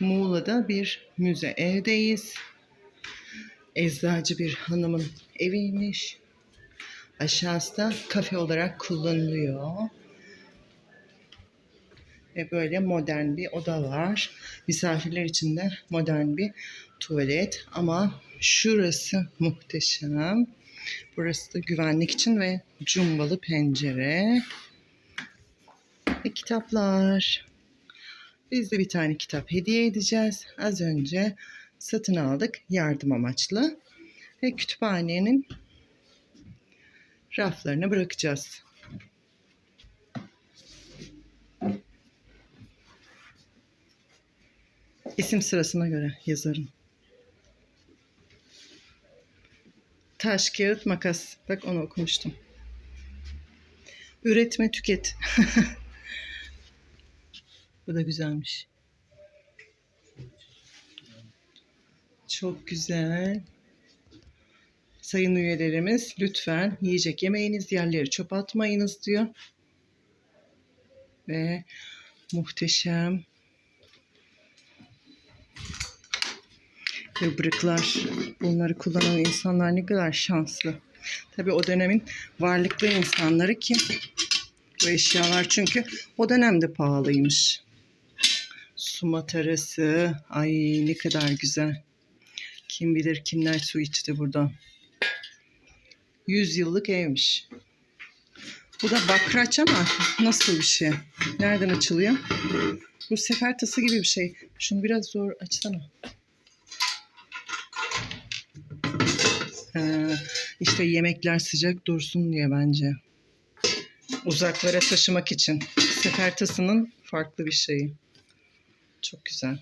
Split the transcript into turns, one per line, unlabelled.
Muğla'da bir müze evdeyiz. Eczacı bir hanımın eviymiş. Aşağısı da kafe olarak kullanılıyor. Ve böyle modern bir oda var. Misafirler için de modern bir tuvalet. Ama şurası muhteşem. Burası da güvenlik için ve cumbalı pencere. Ve kitaplar. Biz de bir tane kitap hediye edeceğiz. Az önce satın aldık yardım amaçlı. Ve kütüphanenin raflarına bırakacağız. İsim sırasına göre yazarım. Taş, kağıt, makas. Bak onu okumuştum. Üretme, tüket. Bu da güzelmiş. Çok güzel. Sayın üyelerimiz lütfen yiyecek yemeğiniz yerleri çöp atmayınız diyor. Ve muhteşem Ibrıklar. Bunları kullanan insanlar ne kadar şanslı. Tabii o dönemin varlıklı insanları ki bu eşyalar çünkü o dönemde pahalıymış. Su matarası. Ay ne kadar güzel. Kim bilir kimler su içti buradan. 100 yıllık evmiş. Bu da bakraç ama nasıl bir şey? Nereden açılıyor? Bu sefer tası gibi bir şey. Şunu biraz zor açsana. Ee, işte yemekler sıcak dursun diye bence. Uzaklara taşımak için. Sefer tasının farklı bir şeyi. Çok güzel.